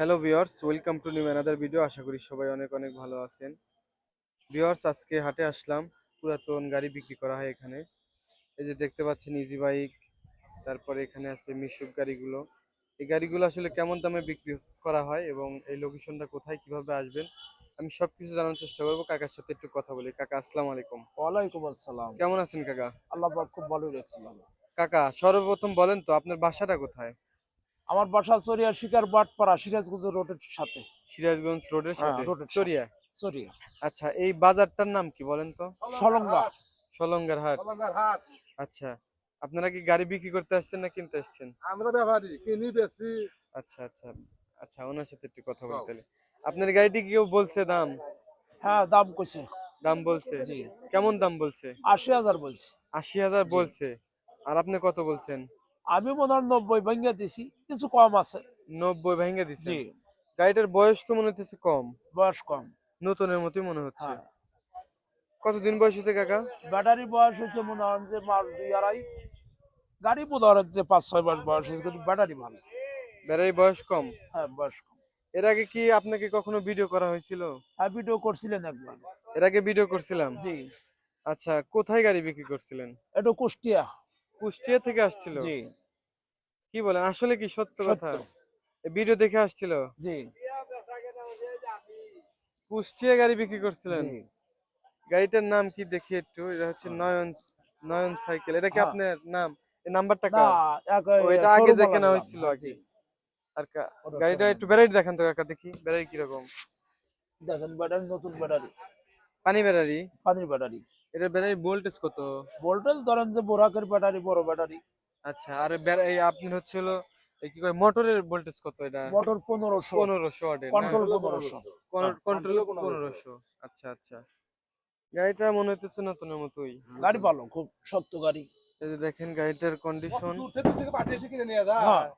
Hello viewers welcome to new another video আশা করি সবাই অনেক অনেক ভালো আছেন। ভিউয়ার্স আজকে হাটে আসলাম। পুরাতন গাড়ি বিক্রি করা হয় এখানে। এই যে দেখতে পাচ্ছেন ইজি বাইক তারপরে এখানে আছে মিশুক গাড়িগুলো। এই গাড়িগুলো আসলে কেমন দামে বিক্রি করা হয় এবং এই লোকেশনটা কোথায় কীভাবে আসবেন আমি সবকিছু জানার চেষ্টা করব। কাকার সাথে একটু কথা বলি। কাকা আসসালামু আলাইকুম। ওয়ালাইকুম আসসালাম। কেমন আছেন কাকা? আল্লাহ খুব ভালো রাখছিলাম কাকা সর্বপ্রথম বলেন তো আপনার বাসাটা কোথায়? আমার বাসা চরিয়া শিকার বাটপাড়া সিরাজগঞ্জ রোডের সাথে। সিরাজগঞ্জ রোডের হ্যাঁ, সাথে। চরিয়া চরিয়া আচ্ছা এই বাজারটার নাম কি বলেন তো? সলঙ্গা। সলঙ্গার হাট। হাট। আচ্ছা আপনারা কি গাড়ি বিক্রি করতে আসছেন না কিনতে আসছেন? আমরা ব্যাপারী কিনি বেশি আচ্ছা আচ্ছা আচ্ছা ওনার সাথে একটু কথা বলতে হলে। আপনার গাড়িটি কেউ বলছে দাম? হ্যাঁ দাম কইছে। দাম বলছে? জি। কেমন দাম বলছে? আশি হাজার বলছি। আশি হাজার বলছে। আর আপনি কত বলছেন? আমি মনে হয় নব্বই ভেঙে দিছি কিছু কম আছে। নব্বই ভেঙে দিছি জি। গাড়িটার বয়স তো মনে হচ্ছে কম। বয়স কম। নতুনের মতোই মনে হচ্ছে। হ্যাঁ। কতদিন বয়স হয়েছে কাকা? ব্যাটারি বয়স হচ্ছে মনে হয় যে মাস দুই আড়াই। গাড়ি হয় যে পাঁচ ছয় মাস বয়স হয়েছে কিন্তু ব্যাটারি ভালো। ব্যাটারি বয়স কম? হ্যাঁ বয়স কম। এর আগে কি আপনাকে কখনো ভিডিও করা হয়েছিল? হ্যাঁ ভিডিও করছিলেন একবার। এর আগে ভিডিও করছিলাম? জি। আচ্ছা কোথায় গাড়ি বিক্রি করছিলেন? একটু কুষ্টিয়া। কুষ্টিয়া থেকে আসছিল? জি। কি বলেন? আসলে কি সত্য কথা? ভিডিও দেখে আসছিল? জি। কুষ্টিয়া গাড়ি বিক্রি করছিলেন? গাড়িটার নাম কি দেখি একটু? এটা হচ্ছে নয়ন নয়ন সাইকেল। এটা কি হ্যাঁ। আপনার? নাম এই নাম্বারটা কার? এটা আগে যে showroom কেনা হয়েছিল আগে। আর কা- গাড়িটা একটু ব্যাটারি দেখান তো কাকা দেখি। ব্যাটারি কীরকম? দেখেন ব্যাটারি নতুন ব্যাটারি পানি ব্যাটারি পানির ব্যাটারি এটা ব্যাটারি ভোল্টেজ কত? ভোল্টেজ ধরেন যে বোরাকের ব্যাটারি বড় ব্যাটারি আচ্ছা আর এই আপনার হচ্ছে হলো এই কি কয় মোটরের ভোল্টেজ কত এটা? মোটর পনেরোশো। পনেরোশো ওয়াটের কন্ট্রোল পনেরোশো। কন্ট্রোল পনেরোশো। আচ্ছা আচ্ছা। গাড়িটা মনে হইতেছে নতুনের মতোই। গাড়ি ভালো খুব শক্ত গাড়ি। এই যে দেখেন গাড়িটার কন্ডিশন দূর থেকে থেকে পাঠিয়ে এসে কিনে নিয়ে যায় হ্যাঁ।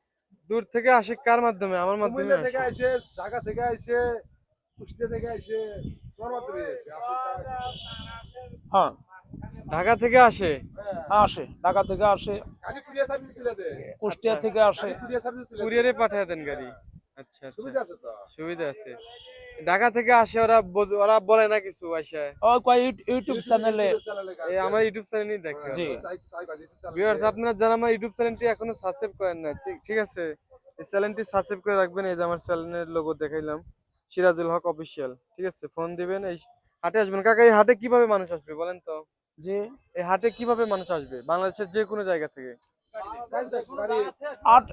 দূর থেকে আসে কার মাধ্যমে? আমার মাধ্যমে আসে। থেকে আইছে ঢাকা থেকে আইছে কুষ্টিয়া থেকে আইছে তোর মাধ্যমে আইছে হ্যাঁ। ঢাকা থেকে আসে? হ্যাঁ, আসে। ঢাকা থেকে আসে। কুষ্টিয়া আচ্ছা। থেকে আসে। কুরিয়ার পাঠিয়ে দেন গাড়ি। আচ্ছা আচ্ছা। সুবিধা আছে তো? সুবিধা আছে। ঢাকা থেকে আসে ওরা ওরা বলে না কিছু আসে ওই কয় ইউট- ইউটিউব চ্যানেলে। এই আমার ইউটিউব চ্যানেলই দেখে জি। ভিউয়ার্স আপনারা যারা আমার ইউটিউব চ্যানেলটি এখনও সাবস্ক্রাইব করেন না ঠিক ঠিক আছে? এই চ্যানেলটি সাবস্ক্রাইব করে রাখবেন এই যে আমার চ্যানেলের লোগো দেখাইলাম সিরাজুল হক অফিসিয়াল ঠিক আছে? ফোন দিবেন এই হাটে আসবেন। কাকা এই হাটে কীভাবে মানুষ আসবে বলেন তো? যে এই হাটে কীভাবে মানুষ আসবে? বাংলাদেশের যে কোনো জায়গা থেকে। আট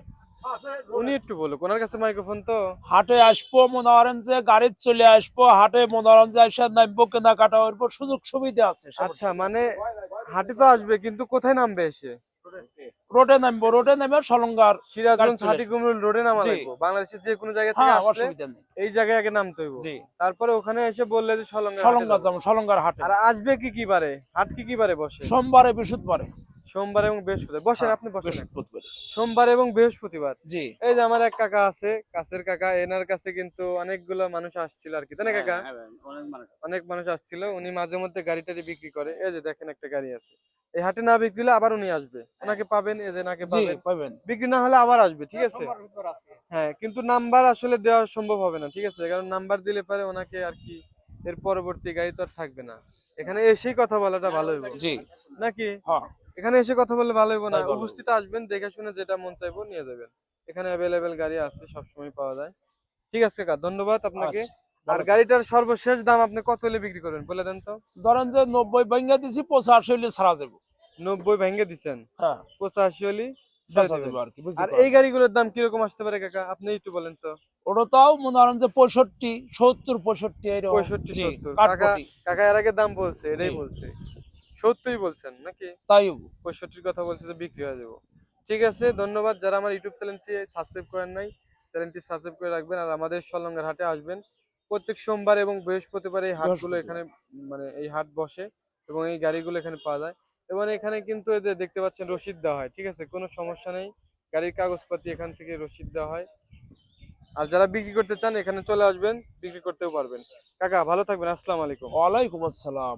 উনি একটু বলুক ওনার কাছে মাইক্রোফোন তো। হাটে আসব মনে করেন যে গাড়ির চলে আসব হাটে মনে করেন যে এসে নামবো কেনাকাটা করব সুযোগ সুবিধা আছে আচ্ছা মানে হাটে তো আসবে কিন্তু কোথায় নামবে এসে? রোডে নামবো রোডে নামে সলঙ্গার সিরাজগঞ্জ চলে হাটি রোডে নামা লাগবো বাংলাদেশের যে কোনো জায়গা থেকে হ্যাঁ আসলে এই জায়গায় আগে নামতে হইব। তারপরে ওখানে এসে বললে যে সলঙ্গা সলঙ্গা যাব। সলঙ্গার হাটে। আর আসবে কি কি বারে? হাট কি কি বারে বসে? সোমবারে বৃহস্পতিবারে। সোমবার এবং বৃহস্পতিবার। বসেন হ্যাঁ, আপনি বসেন। সোমবার এবং বৃহস্পতিবার। জি। এই যে আমার এক কাকা আছে কাছের কাকা এনার কাছে কিন্তু অনেকগুলো মানুষ আসছিল আর কি। তাই না কাকা? অনেক মানুষ আসছিল। উনি মাঝে মধ্যে গাড়ি টাড়ি বিক্রি করে। এই যে দেখেন একটা গাড়ি আছে। এই হাটে না বিক্রি হলে আবার উনি আসবে। ওনাকে পাবেন এই যে নাকে পাবেন। পাবেন। বিক্রি না হলে আবার আসবে ঠিক আছে? হ্যাঁ কিন্তু নাম্বার আসলে দেওয়া সম্ভব হবে না ঠিক আছে? কারণ নাম্বার দিলে পারে ওনাকে আর কি এর পরবর্তী গাড়ি তো আর থাকবে না। এখানে এসেই কথা বলাটা ভালো হবে জি নাকি? হ্যাঁ। এখানে এসে কথা বললে ভালো হইব না। উপস্থিত আসবেন দেখে শুনে যেটা মন চাইব নিয়ে যাবেন। এখানে অ্যাভেলেবেল গাড়ি আছে সবসময় পাওয়া যায়। ঠিক আছে কাকা ধন্যবাদ আপনাকে। আচ্ছা, আর গাড়িটার সর্বশেষ দাম আপনি কত হলে বিক্রি করবেন বলে দেন তো। ধরেন যে নব্বই ভেঙে দিছি পঁচাশি হলে ছাড়া যাব নব্বই ভেঙে দিচ্ছেন হ্যাঁ। পঁচাশি হলে আর কি বিক্রি আর এই গাড়িগুলোর দাম কীরকম আসতে পারে কাকা? আপনি একটু বলেন তো। ওটা তাও মনে করেন যে পঁয়ষট্টি সত্তর পঁয়ষট্টি পঁয়ষট্টি সত্তর। কাঠপটি। কাকা এর আগে দাম বলছে এটাই বলছে। সত্যই বলছেন নাকি? তাই পঁয়ষট্টির কথা বলছে যে বিক্রি হয়ে যাব। ঠিক আছে ধন্যবাদ। যারা আমার ইউটিউব চ্যানেলটি সাবস্ক্রাইব করেন নাই চ্যানেলটি সাবস্ক্রাইব করে রাখবেন আর আমাদের সলঙ্গের হাটে আসবেন। প্রত্যেক সোমবার এবং বৃহস্পতিবার এই হাটগুলো এখানে মানে এই হাট বসে এবং এই গাড়িগুলো এখানে পাওয়া যায়। এবং এখানে কিন্তু এদের দেখতে পাচ্ছেন রসিদ দেওয়া হয় ঠিক আছে? কোনো সমস্যা নেই। গাড়ির কাগজপাতি এখান থেকে রসিদ দেওয়া হয়। আর যারা বিক্রি করতে চান এখানে চলে আসবেন বিক্রি করতেও পারবেন। কাকা ভালো থাকবেন। আসসালামু আলাইকুম। ওয়ালাইকুম আসসালাম।